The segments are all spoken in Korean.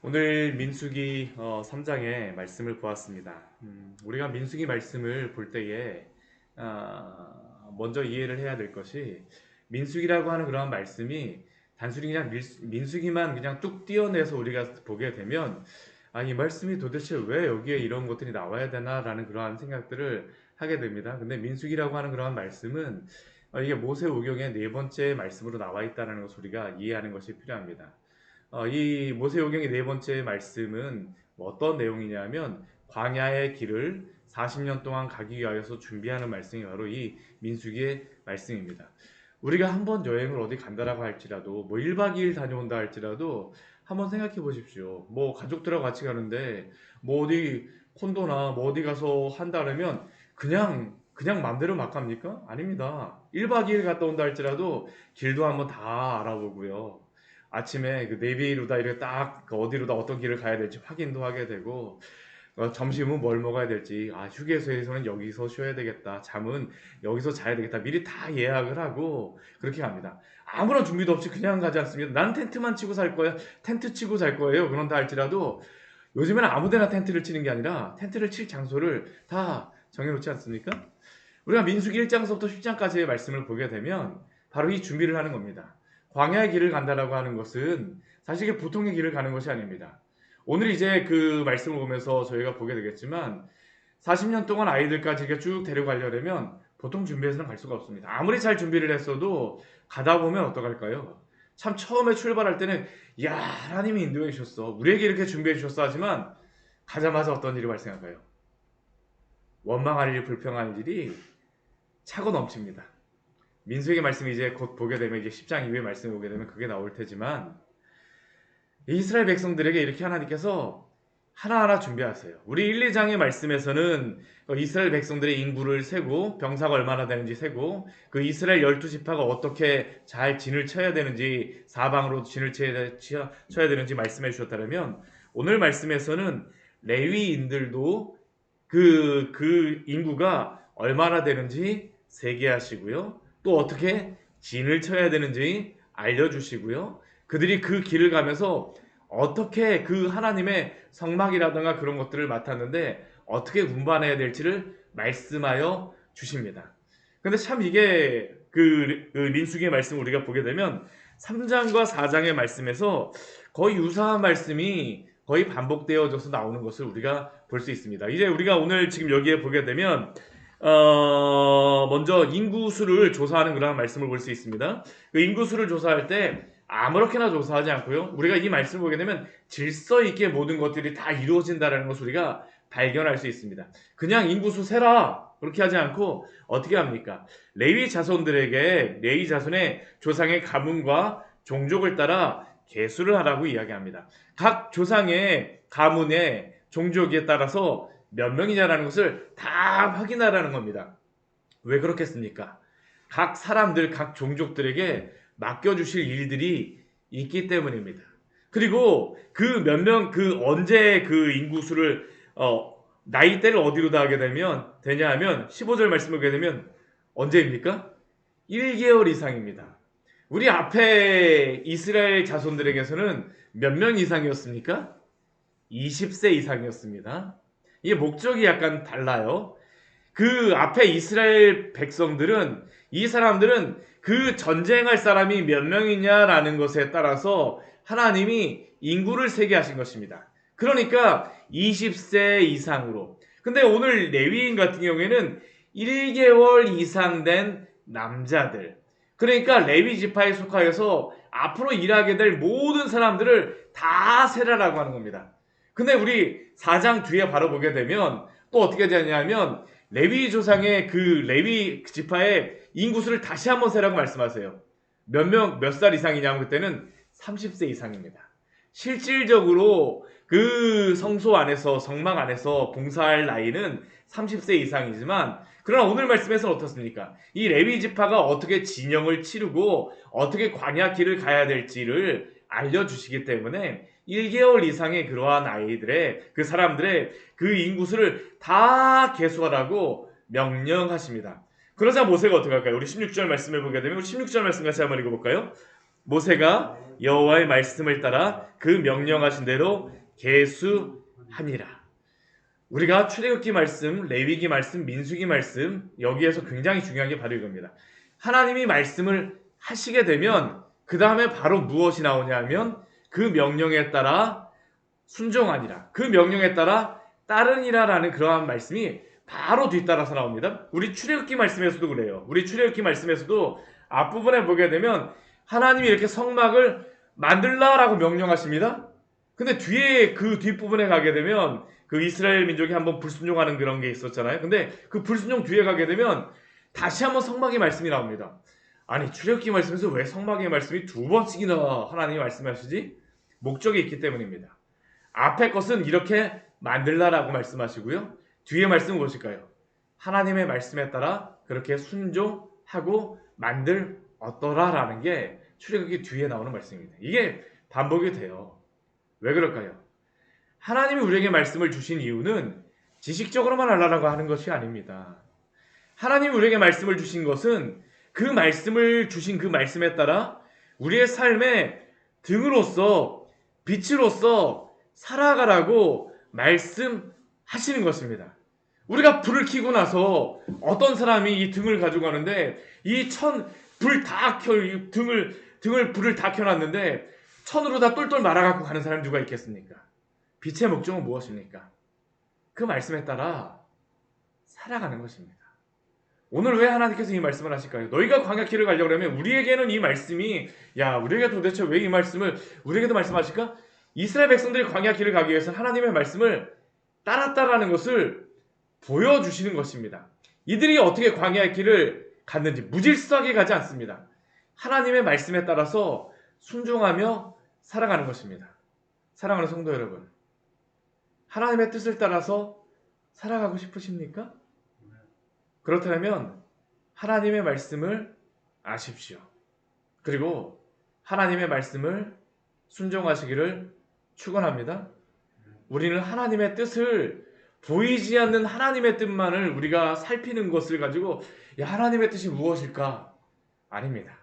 오늘 민수기 어, 3장의 말씀을 보았습니다. 음, 우리가 민수기 말씀을 볼 때에 아, 먼저 이해를 해야 될 것이 민수기라고 하는 그러한 말씀이 단순히 그냥 밀, 민수기만 그냥 뚝 띄어내서 우리가 보게 되면 아, 이 말씀이 도대체 왜 여기에 이런 것들이 나와야 되나라는 그러한 생각들을 하게 됩니다. 근데 민수기라고 하는 그러한 말씀은 어, 이게 모세 오경의 네 번째 말씀으로 나와 있다는 것을 우리가 이해하는 것이 필요합니다. 어, 이 모세오경의 네 번째 말씀은 뭐 어떤 내용이냐면 광야의 길을 40년 동안 가기 위하여서 준비하는 말씀이 바로 이 민수기의 말씀입니다. 우리가 한 번 여행을 어디 간다라고 할지라도 뭐 1박 2일 다녀온다 할지라도 한번 생각해 보십시오. 뭐 가족들하고 같이 가는데 뭐 어디 콘도나 뭐 어디 가서 한다 그러면 그냥 그냥 맘대로 막 갑니까? 아닙니다. 1박 2일 갔다 온다 할지라도 길도 한번 다 알아보고요. 아침에 그 네비루다 이렇게 딱그 어디로다 어떤 길을 가야 될지 확인도 하게 되고 어, 점심은 뭘 먹어야 될지 아 휴게소에서는 여기서 쉬어야 되겠다 잠은 여기서 자야 되겠다 미리 다 예약을 하고 그렇게 갑니다 아무런 준비도 없이 그냥 가지 않습니다 난 텐트만 치고 살 거야 텐트 치고 살 거예요 그런다 할지라도 요즘에는 아무데나 텐트를 치는 게 아니라 텐트를 칠 장소를 다 정해놓지 않습니까? 우리가 민수기 1장서부터 10장까지의 말씀을 보게 되면 바로 이 준비를 하는 겁니다. 광야의 길을 간다라고 하는 것은 사실 이게 보통의 길을 가는 것이 아닙니다. 오늘 이제 그 말씀을 보면서 저희가 보게 되겠지만 40년 동안 아이들까지 이렇게 쭉 데려가려면 보통 준비해서는 갈 수가 없습니다. 아무리 잘 준비를 했어도 가다 보면 어떡할까요? 참 처음에 출발할 때는 야 하나님이 인도해 주셨어 우리에게 이렇게 준비해 주셨어 하지만 가자마자 어떤 일이 발생할까요? 원망할 일 불평할 일이 차고 넘칩니다. 민수에게 말씀이 이제 곧 보게 되면 이제 10장 이후에 말씀이 오게 되면 그게 나올 테지만 이스라엘 백성들에게 이렇게 하나님께서 하나하나 준비하세요. 우리 1, 2장의 말씀에서는 이스라엘 백성들의 인구를 세고 병사가 얼마나 되는지 세고 그 이스라엘 12지파가 어떻게 잘 진을 쳐야 되는지 사방으로 진을 쳐야, 쳐야 되는지 말씀해 주셨다면 오늘 말씀에서는 레위인들도 그, 그 인구가 얼마나 되는지 세게 하시고요. 또 어떻게 진을 쳐야 되는지 알려주시고요. 그들이 그 길을 가면서 어떻게 그 하나님의 성막이라든가 그런 것들을 맡았는데 어떻게 운반해야 될지를 말씀하여 주십니다. 근데 참 이게 그, 그 민수기의 말씀을 우리가 보게 되면 3장과 4장의 말씀에서 거의 유사한 말씀이 거의 반복되어져서 나오는 것을 우리가 볼 수 있습니다. 이제 우리가 오늘 지금 여기에 보게 되면 어, 먼저 인구수를 조사하는 그런 말씀을 볼 수 있습니다. 그 인구수를 조사할 때 아무렇게나 조사하지 않고요. 우리가 이 말씀을 보게 되면 질서 있게 모든 것들이 다 이루어진다는 것을 우리가 발견할 수 있습니다. 그냥 인구수 세라 그렇게 하지 않고 어떻게 합니까? 레위 자손들에게 레위 자손의 조상의 가문과 종족을 따라 개수를 하라고 이야기합니다. 각 조상의 가문의 종족에 따라서 몇 명이냐라는 것을 다 확인하라는 겁니다. 왜 그렇겠습니까? 각 사람들, 각 종족들에게 맡겨주실 일들이 있기 때문입니다. 그리고 그 몇 명, 그 언제 그 인구수를, 어, 나이대를 어디로 다 하게 되면, 되냐 하면, 15절 말씀을 보게 되면, 언제입니까? 1개월 이상입니다. 우리 앞에 이스라엘 자손들에게서는 몇 명 이상이었습니까? 20세 이상이었습니다. 이게 목적이 약간 달라요. 그 앞에 이스라엘 백성들은 이 사람들은 그 전쟁할 사람이 몇 명이냐라는 것에 따라서 하나님이 인구를 세게 하신 것입니다. 그러니까 20세 이상으로. 근데 오늘 레위인 같은 경우에는 1개월 이상 된 남자들. 그러니까 레위 지파에 속하여서 앞으로 일하게 될 모든 사람들을 다 세라라고 하는 겁니다. 근데 우리 4장 뒤에 바로 보게 되면 또 어떻게 되냐면 레위 조상의 그 레위 지파의 인구수를 다시 한번 세라고 말씀하세요. 몇 명, 몇 살 이상이냐면 그때는 30세 이상입니다. 실질적으로 그 성소 안에서, 성막 안에서 봉사할 나이는 30세 이상이지만, 그러나 오늘 말씀에서는 어떻습니까? 이 레위 지파가 어떻게 진영을 치르고 어떻게 광야 길을 가야 될지를 알려주시기 때문에 1개월 이상의 그러한 아이들의 그 사람들의 그 인구수를 다 개수하라고 명령하십니다. 그러자 모세가 어떻게 할까요? 우리 16절 말씀을 보게 되면 우리 16절 말씀 같이 한번 읽어볼까요? 모세가 여호와의 말씀을 따라 그 명령하신 대로 계수하니라. 우리가 출애굽기 말씀, 레위기 말씀, 민수기 말씀 여기에서 굉장히 중요한 게 바로 이겁니다. 하나님이 말씀을 하시게 되면 그 다음에 바로 무엇이 나오냐면 그 명령에 따라 순종하니라. 그 명령에 따라 따르니라라는 그러한 말씀이 바로 뒤따라서 나옵니다. 우리 출애굽기 말씀에서도 그래요. 우리 출애굽기 말씀에서도 앞부분에 보게 되면 하나님이 이렇게 성막을 만들라라고 명령하십니다. 근데 뒤에 그 뒷부분에 가게 되면 그 이스라엘 민족이 한번 불순종하는 그런 게 있었잖아요. 근데 그 불순종 뒤에 가게 되면 다시 한번 성막의 말씀이 나옵니다. 아니 출애굽기 말씀에서 왜 성막의 말씀이 두 번씩이나 하나님이 말씀하시지? 목적이 있기 때문입니다. 앞에 것은 이렇게 만들라라고 말씀하시고요. 뒤에 말씀은 무엇일까요? 하나님의 말씀에 따라 그렇게 순종하고 만들 어떠라라는 게 출애굽기 뒤에 나오는 말씀입니다. 이게 반복이 돼요. 왜 그럴까요? 하나님이 우리에게 말씀을 주신 이유는 지식적으로만 하려고 하는 것이 아닙니다. 하나님이 우리에게 말씀을 주신 것은 그 말씀을 주신 그 말씀에 따라 우리의 삶의 등으로서 빛으로서 살아가라고 말씀하시는 것입니다. 우리가 불을 켜고 나서 어떤 사람이 이 등을 가지고 가는데 이 천 불 다 켜 등을 등을 불을 다 켜놨는데 천으로 다 똘똘 말아갖고 가는 사람 누가 있겠습니까? 빛의 목적은 무엇입니까? 그 말씀에 따라 살아가는 것입니다. 오늘 왜 하나님께서 이 말씀을 하실까요? 너희가 광야길을 가려고 하면 우리에게는 이 말씀이 야 우리에게 도대체 왜 이 말씀을 우리에게도 말씀하실까? 이스라엘 백성들이 광야길을 가기 위해서 하나님의 말씀을 따랐다라는 것을 보여주시는 것입니다. 이들이 어떻게 광야의 길을 갔는지 무질서하게 가지 않습니다. 하나님의 말씀에 따라서 순종하며 살아가는 것입니다. 사랑하는 성도 여러분, 하나님의 뜻을 따라서 살아가고 싶으십니까? 그렇다면 하나님의 말씀을 아십시오. 그리고 하나님의 말씀을 순종하시기를 축원합니다. 우리는 하나님의 뜻을 보이지 않는 하나님의 뜻만을 우리가 살피는 것을 가지고 야, 하나님의 뜻이 무엇일까? 아닙니다.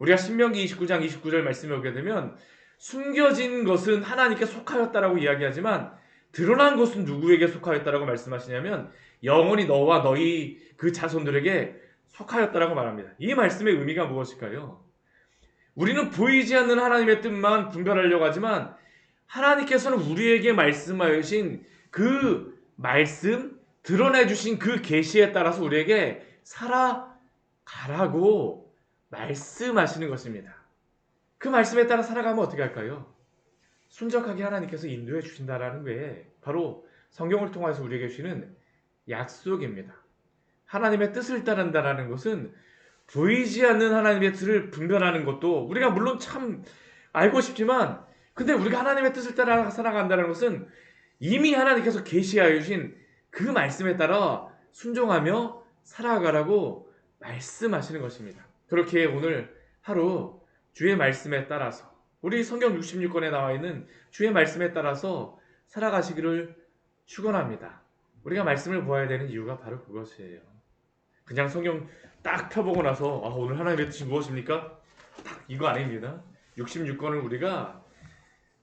우리가 신명기 29장 29절 말씀에 오게 되면 숨겨진 것은 하나님께 속하였다라고 이야기하지만 드러난 것은 누구에게 속하였다라고 말씀하시냐면 영원히 너와 너희 그 자손들에게 속하였다라고 말합니다. 이 말씀의 의미가 무엇일까요? 우리는 보이지 않는 하나님의 뜻만 분별하려고 하지만 하나님께서는 우리에게 말씀하신 그 말씀 드러내 주신 그 계시에 따라서 우리에게 살아가라고 말씀하시는 것입니다. 그 말씀에 따라 살아가면 어떻게 할까요? 순적하게 하나님께서 인도해 주신다라는 게 바로 성경을 통해서 우리에게 주시는 약속입니다. 하나님의 뜻을 따른다라는 것은 보이지 않는 하나님의 뜻을 분별하는 것도 우리가 물론 참 알고 싶지만 근데 우리가 하나님의 뜻을 따라 살아간다는 것은 이미 하나님께서 계시하여 주신 그 말씀에 따라 순종하며 살아가라고 말씀하시는 것입니다. 그렇게 오늘 하루 주의 말씀에 따라서 우리 성경 66권에 나와 있는 주의 말씀에 따라서 살아가시기를 축원합니다. 우리가 말씀을 보아야 되는 이유가 바로 그것이에요. 그냥 성경 딱 펴보고 나서 아, 오늘 하나님의 뜻이 무엇입니까? 딱 이거 아닙니다. 66권을 우리가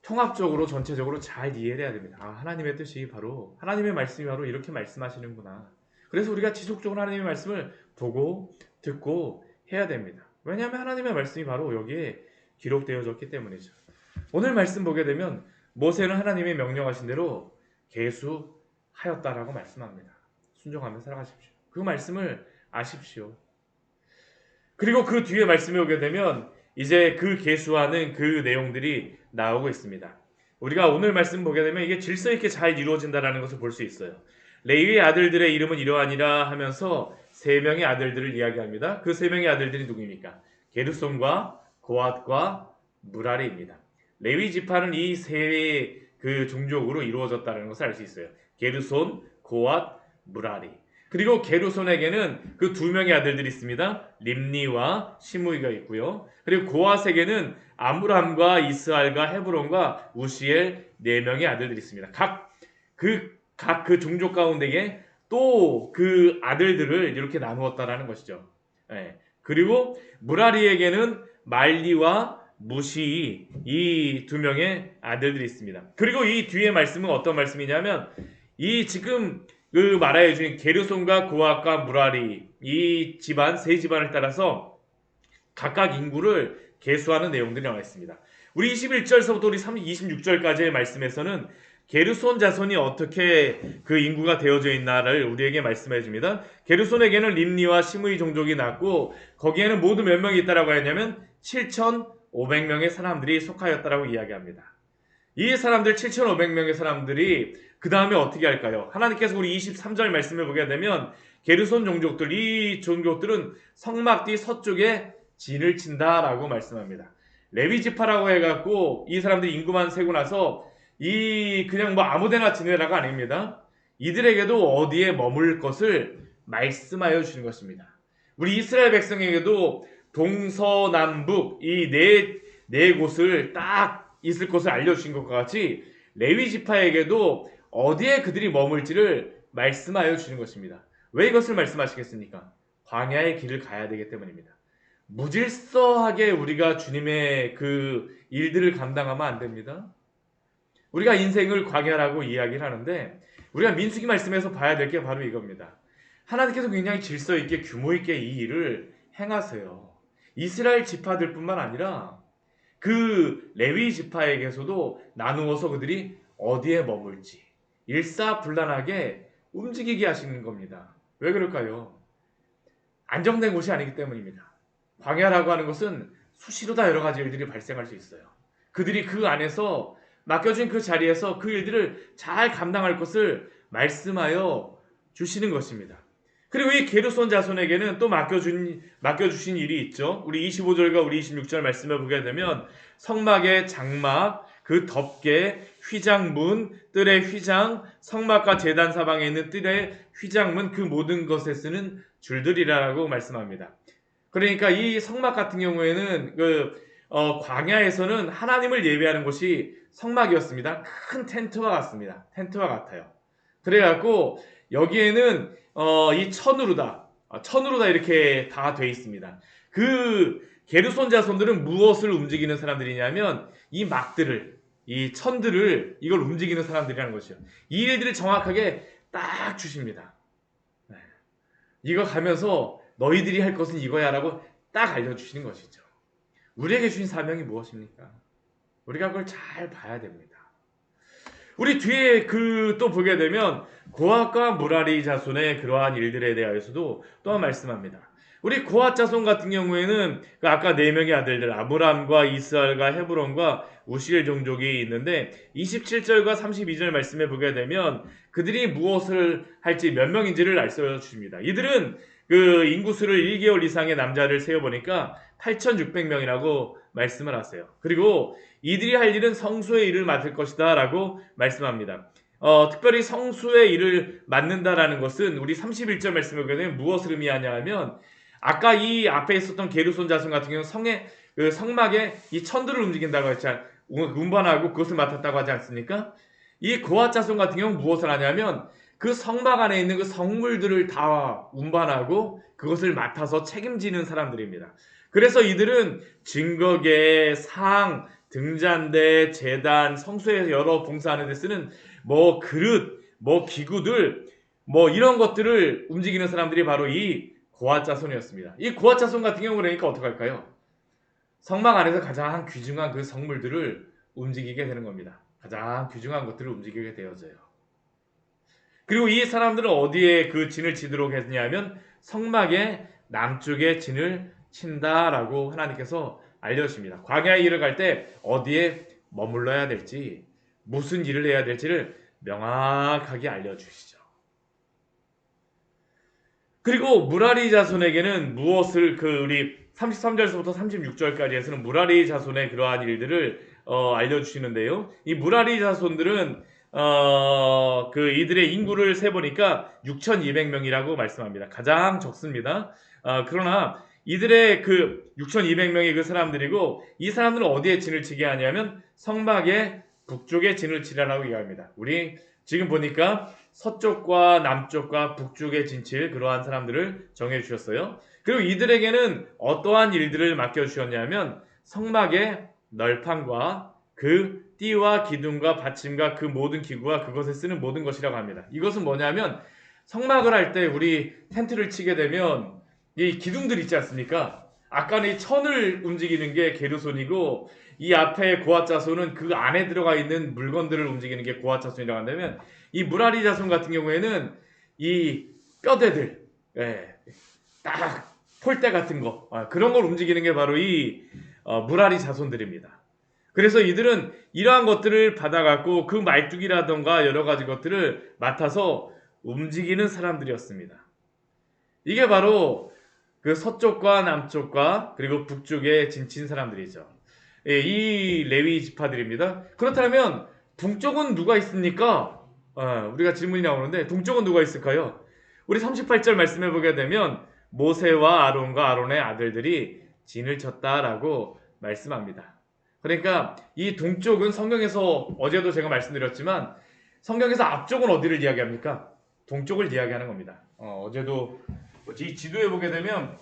통합적으로 전체적으로 잘 이해를 해야 됩니다. 아, 하나님의 뜻이 바로 하나님의 말씀이 바로 이렇게 말씀하시는구나. 그래서 우리가 지속적으로 하나님의 말씀을 보고 듣고 해야 됩니다. 왜냐하면 하나님의 말씀이 바로 여기에 기록되어졌기 때문이죠. 오늘 말씀 보게 되면 모세는 하나님의 명령하신 대로 계수 하였다라고 말씀합니다. 순종하며 살아가십시오. 그 말씀을 아십시오. 그리고 그 뒤에 말씀이 오게 되면 이제 그 계수하는 그 내용들이 나오고 있습니다. 우리가 오늘 말씀 보게 되면 이게 질서 있게 잘 이루어진다라는 것을 볼 수 있어요. 레위의 아들들의 이름은 이러하니라 하면서 세 명의 아들들을 이야기합니다. 그 세 명의 아들들이 누구입니까? 게르손과 고앗과 무라리입니다. 레위 지파는 이 세 그 종족으로 이루어졌다는 것을 알 수 있어요. 게르손, 고앗, 무라리. 그리고 게르손에게는 그 두 명의 아들들이 있습니다. 림니와 시므이가 있고요. 그리고 고앗에게는 아므람과 이스알과 헤브론과 우시엘 네 명의 아들들이 있습니다. 각 그 각그 종족 가운데에 또 그 아들들을 이렇게 나누었다라는 것이죠. 예. 그리고 무라리에게는 말리와 무시 이 두 명의 아들들이 있습니다. 그리고 이 뒤에 말씀은 어떤 말씀이냐면 이 지금 그 말하여 주신 게르손과 고압과 무라리 이 집안 세 집안을 따라서 각각 인구를 계수하는 내용들이 나와 있습니다. 우리 21절서부터 우리 26절까지의 말씀에서는 게르손 자손이 어떻게 그 인구가 되어져 있나를 우리에게 말씀해 줍니다. 게르손에게는 림니와 시므이 종족이 났고 거기에는 모두 몇 명이 있다라고 하냐면 7,500명의 사람들이 속하였다라고 이야기합니다. 이 사람들 7,500명의 사람들이 그 다음에 어떻게 할까요? 하나님께서 우리 23절 말씀을 보게 되면 게르손 종족들 이 종족들은 성막 뒤 서쪽에 진을 친다라고 말씀합니다. 레위 지파라고 해갖고 이 사람들이 인구만 세고 나서 이 그냥 뭐 아무데나 지내라가 아닙니다. 이들에게도 어디에 머물 것을 말씀하여 주시는 것입니다. 우리 이스라엘 백성에게도 동서남북 이 네네 곳을 딱 있을 것을 알려주신 것과 같이 레위 지파에게도 어디에 그들이 머물지를 말씀하여 주시는 것입니다. 왜 이것을 말씀하시겠습니까? 광야의 길을 가야 되기 때문입니다. 무질서하게 우리가 주님의 그 일들을 감당하면 안 됩니다. 우리가 인생을 광야라고 이야기를 하는데 우리가 민수기 말씀에서 봐야 될 게 바로 이겁니다. 하나님께서 굉장히 질서 있게 규모 있게 이 일을 행하세요. 이스라엘 지파들뿐만 아니라 그 레위 지파에게서도 나누어서 그들이 어디에 머물지 일사불란하게 움직이게 하시는 겁니다. 왜 그럴까요? 안정된 곳이 아니기 때문입니다. 광야라고 하는 것은 수시로 다 여러 가지 일들이 발생할 수 있어요. 그들이 그 안에서 맡겨진 그 자리에서 그 일들을 잘 감당할 것을 말씀하여 주시는 것입니다. 그리고 이 게르손 자손에게는 또 맡겨준, 맡겨주신 일이 있죠. 우리 25절과 우리 26절 말씀을 보게 되면 성막의 장막, 그 덮개, 휘장문, 뜰의 휘장, 성막과 재단 사방에 있는 뜰의 휘장문 그 모든 것에 쓰는 줄들이라고 말씀합니다. 그러니까 이 성막 같은 경우에는 그 어, 광야에서는 하나님을 예배하는 곳이 성막이었습니다. 큰 텐트와 같습니다. 텐트와 같아요. 그래갖고 여기에는 어, 이 천으로다, 아, 천으로다 이렇게 다 돼 있습니다. 그 게르손 자손들은 무엇을 움직이는 사람들이냐면 이 막들을, 이 천들을 이걸 움직이는 사람들이라는 것이요. 이 일들을 정확하게 딱 주십니다. 네. 이거 가면서 너희들이 할 것은 이거야라고 딱 알려주시는 것이죠. 우리에게 주신 사명이 무엇입니까? 우리가 그걸 잘 봐야 됩니다. 우리 뒤에 그 또 보게 되면 고압과 무라리 자손의 그러한 일들에 대하여서도 또한 말씀합니다. 우리 고압 자손 같은 경우에는 그 아까 네 명의 아들들 아브람과 이스라엘과 헤브론과 우시엘 종족이 있는데 27절과 32절 말씀에 보게 되면 그들이 무엇을 할지 몇 명인지를 알려 주십니다. 이들은 그 인구수를 1개월 이상의 남자를 세어 보니까 8,600명이라고 말씀을 하세요. 그리고 이들이 할 일은 성수의 일을 맡을 것이다 라고 말씀합니다. 어, 특별히 성수의 일을 맡는다라는 것은 우리 31절 말씀을 보게 되면 무엇을 의미하냐 하면 아까 이 앞에 있었던 게르손 자손 같은 경우는 성의 그 성막에 이 천들을 움직인다고 했잖아요. 운반하고 그것을 맡았다고 하지 않습니까? 이 고아 자손 같은 경우는 무엇을 하냐면 그 성막 안에 있는 그 성물들을 다 운반하고 그것을 맡아서 책임지는 사람들입니다. 그래서 이들은 증거계, 상, 등잔대, 재단, 성소에 여러 봉사하는 데 쓰는 뭐 그릇, 뭐 기구들, 뭐 이런 것들을 움직이는 사람들이 바로 이 고아자손이었습니다. 이 고아자손 같은 경우 그러니까 어떡할까요? 성막 안에서 가장 귀중한 그 성물들을 움직이게 되는 겁니다. 가장 귀중한 것들을 움직이게 되어져요. 그리고 이 사람들은 어디에 그 진을 치도록 했냐면 성막의 남쪽에 진을 친다라고 하나님께서 알려주십니다. 광야의 일을 갈 때 어디에 머물러야 될지 무슨 일을 해야 될지를 명확하게 알려주시죠. 그리고 무라리 자손에게는 무엇을 그 우리 33절에서부터 36절까지에서는 무라리 자손의 그러한 일들을 어, 알려주시는데요. 이 무라리 자손들은 어, 그 이들의 인구를 세 보니까 6,200명이라고 말씀합니다. 가장 적습니다. 어, 그러나 이들의 그 6,200명의 그 사람들이고 이 사람들은 어디에 진을 치게 하냐면 성막의 북쪽에 진을 치라라고 이야기합니다. 우리 지금 보니까 서쪽과 남쪽과 북쪽의 진칠 그러한 사람들을 정해 주셨어요. 그리고 이들에게는 어떠한 일들을 맡겨 주셨냐면 성막의 널판과 그 띠와 기둥과 받침과 그 모든 기구와 그것에 쓰는 모든 것이라고 합니다. 이것은 뭐냐면 성막을 할 때 우리 텐트를 치게 되면 이 기둥들 있지 않습니까? 아까는 이 천을 움직이는 게 게르손이고 이 앞에 고아자손은 그 안에 들어가 있는 물건들을 움직이는 게 고아자손이라고 한다면 이 무라리 자손 같은 경우에는 이 뼈대들, 예, 딱 폴대 같은 거 아, 그런 걸 움직이는 게 바로 이 어, 무라리 자손들입니다. 그래서 이들은 이러한 것들을 받아갖고 그 말뚝이라던가 여러 가지 것들을 맡아서 움직이는 사람들이었습니다. 이게 바로 그 서쪽과 남쪽과 그리고 북쪽에 진친 사람들이죠. 예, 이 레위 지파들입니다. 그렇다면 동쪽은 누가 있습니까? 아, 우리가 질문이 나오는데 동쪽은 누가 있을까요? 우리 38절 말씀해 보게 되면 모세와 아론과 아론의 아들들이 진을 쳤다라고 말씀합니다. 그러니까 이 동쪽은 성경에서 어제도 제가 말씀드렸지만 성경에서 앞쪽은 어디를 이야기합니까? 동쪽을 이야기하는 겁니다. 어, 제도 이 지도에 보게 되면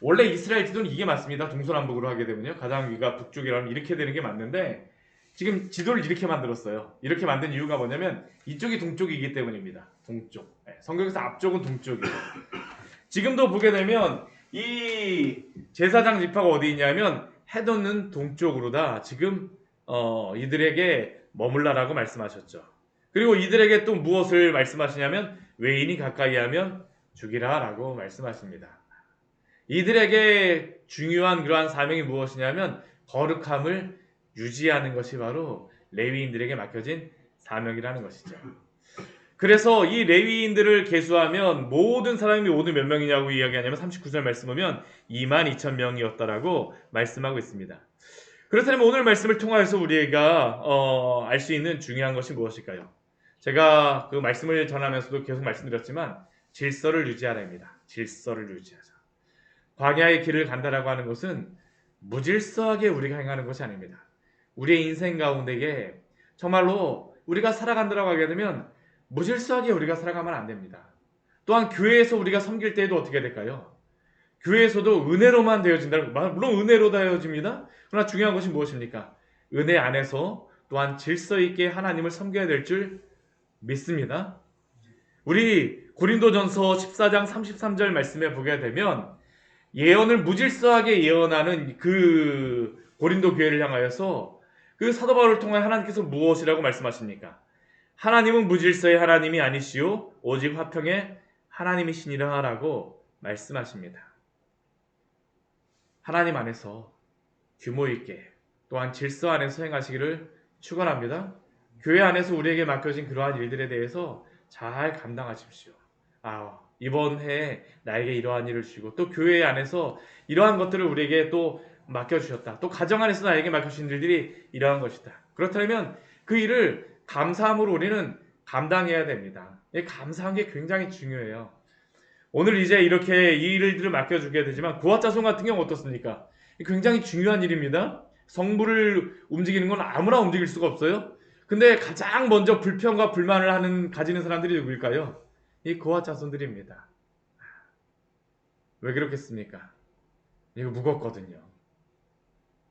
원래 이스라엘 지도는 이게 맞습니다. 동서남북으로 하게 되면요. 가장 위가 북쪽이라면 이렇게 되는 게 맞는데 지금 지도를 이렇게 만들었어요. 이렇게 만든 이유가 뭐냐면 이쪽이 동쪽이기 때문입니다. 동쪽. 네, 성경에서 앞쪽은 동쪽이에요. 지금도 보게 되면 이 제사장 지파가 어디 있냐면 해돋는 동쪽으로다. 지금 어, 이들에게 머물라라고 말씀하셨죠. 그리고 이들에게 또 무엇을 말씀하시냐면 외인이 가까이 하면 죽이라 라고 말씀하십니다. 이들에게 중요한 그러한 사명이 무엇이냐면 거룩함을 유지하는 것이 바로 레위인들에게 맡겨진 사명이라는 것이죠. 그래서 이 레위인들을 계수하면 모든 사람이 모두 몇 명이냐고 이야기하냐면 39절 말씀 보면 2만 2천 명이었다라고 말씀하고 있습니다. 그렇다면 오늘 말씀을 통하여서 우리가 어, 알 수 있는 중요한 것이 무엇일까요? 제가 그 말씀을 전하면서도 계속 말씀드렸지만 질서를 유지하라입니다. 질서를 유지하자. 광야의 길을 간다라고 하는 것은 무질서하게 우리가 행하는 것이 아닙니다. 우리의 인생 가운데에 정말로 우리가 살아간다라고 하게 되면 무질서하게 우리가 살아가면 안 됩니다. 또한 교회에서 우리가 섬길 때에도 어떻게 될까요? 교회에서도 은혜로만 되어진다. 물론 은혜로 되어집니다. 그러나 중요한 것이 무엇입니까? 은혜 안에서 또한 질서 있게 하나님을 섬겨야 될 줄 믿습니다. 우리 고린도전서 14장 33절 말씀에 보게 되면 예언을 무질서하게 예언하는 그 고린도 교회를 향하여서 그 사도 바울을 통해 하나님께서 무엇이라고 말씀하십니까? 하나님은 무질서의 하나님이 아니시오 오직 화평의 하나님이시니라라고 말씀하십니다. 하나님 안에서 규모 있게 또한 질서 안에서 행하시기를 축원합니다. 교회 안에서 우리에게 맡겨진 그러한 일들에 대해서 잘 감당하십시오. 아, 이번 해에 나에게 이러한 일을 주시고 또 교회 안에서 이러한 것들을 우리에게 또 맡겨주셨다. 또 가정 안에서 나에게 맡겨주신 일들이 이러한 것이다. 그렇다면 그 일을 감사함으로 우리는 감당해야 됩니다. 이 감사한 게 굉장히 중요해요. 오늘 이제 이렇게 이 일들을 맡겨주게 되지만 구화자손 같은 경우 어떻습니까? 굉장히 중요한 일입니다. 성부를 움직이는 건 아무나 움직일 수가 없어요. 근데 가장 먼저 불평과 불만을 하는 가지는 사람들이 누구일까요? 이 고아 자손들입니다. 왜 그렇겠습니까? 이거 무겁거든요.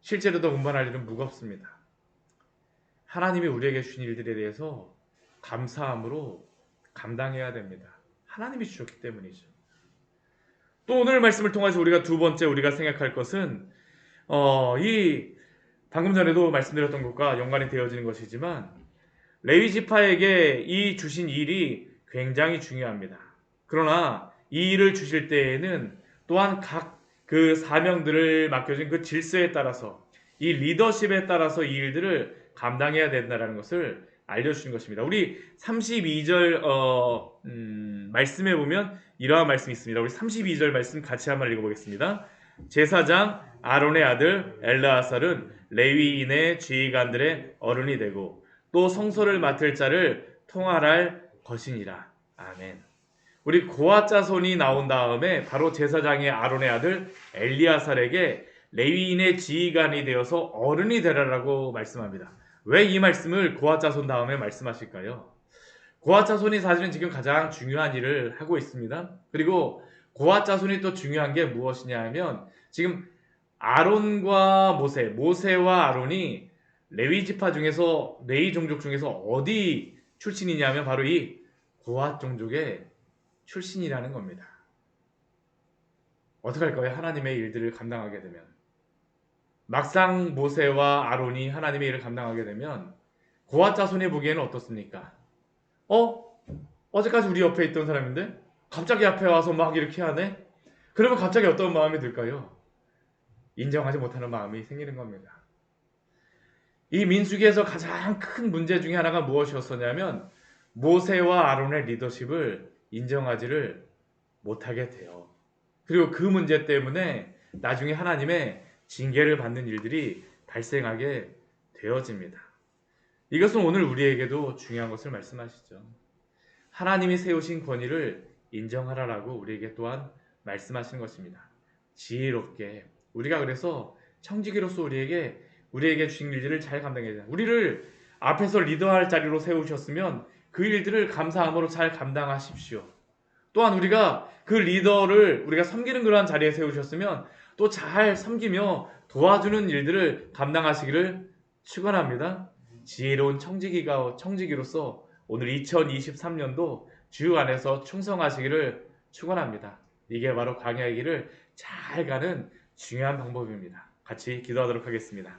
실제로도 운반할 일은 무겁습니다. 하나님이 우리에게 주신 일들에 대해서 감사함으로 감당해야 됩니다. 하나님이 주셨기 때문이죠. 또 오늘 말씀을 통해서 우리가 두 번째 우리가 생각할 것은 어, 이 방금 전에도 말씀드렸던 것과 연관이 되어지는 것이지만 레위 지파에게 이 주신 일이 굉장히 중요합니다. 그러나 이 일을 주실 때에는 또한 각 그 사명들을 맡겨진 그 질서에 따라서 이 리더십에 따라서 이 일들을 감당해야 된다는 것을 알려주신 것입니다. 우리 32절 어, 음, 말씀에 보면 이러한 말씀이 있습니다. 우리 32절 말씀 같이 한번 읽어보겠습니다. 제사장 아론의 아들 엘라아살은 레위인의 지휘관들의 어른이 되고 또 성소를 맡을 자를 통할할 것이니라. 아멘. 우리 고아 자손이 나온 다음에 바로 제사장의 아론의 아들 엘리아살에게 레위인의 지휘관이 되어서 어른이 되라라고 말씀합니다. 왜 이 말씀을 고아 자손 다음에 말씀하실까요? 고아 자손이 사실은 지금 가장 중요한 일을 하고 있습니다. 그리고 고아 자손이 또 중요한 게 무엇이냐 하면 지금 아론과 모세, 모세와 아론이 레위 지파 중에서 레위 종족 중에서 어디 출신이냐면 바로 이 고아 종족의 출신이라는 겁니다. 어떻게 할까요? 하나님의 일들을 감당하게 되면 막상 모세와 아론이 하나님의 일을 감당하게 되면 고아 자손이 보기에는 어떻습니까? 어? 어제까지 우리 옆에 있던 사람인데 갑자기 앞에 와서 막 이렇게 하네? 그러면 갑자기 어떤 마음이 들까요? 인정하지 못하는 마음이 생기는 겁니다. 이 민수기에서 가장 큰 문제 중에 하나가 무엇이었었냐면 모세와 아론의 리더십을 인정하지를 못하게 돼요. 그리고 그 문제 때문에 나중에 하나님의 징계를 받는 일들이 발생하게 되어집니다. 이것은 오늘 우리에게도 중요한 것을 말씀하시죠. 하나님이 세우신 권위를 인정하라라고 우리에게 또한 말씀하시는 것입니다. 지혜롭게 우리가 그래서 청지기로서 우리에게 우리에게 주신 일들을 잘 감당해야 돼요. 우리를 앞에서 리더할 자리로 세우셨으면 그 일들을 감사함으로 잘 감당하십시오. 또한 우리가 그 리더를 우리가 섬기는 그러한 자리에 세우셨으면 또 잘 섬기며 도와주는 일들을 감당하시기를 축원합니다. 지혜로운 청지기가 청지기로서 오늘 2023년도 주 안에서 충성하시기를 축원합니다. 이게 바로 광야의 길을 잘 가는 중요한 방법입니다. 같이 기도하도록 하겠습니다.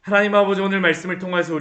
하나님 아버지 오늘 말씀을 통해서 우리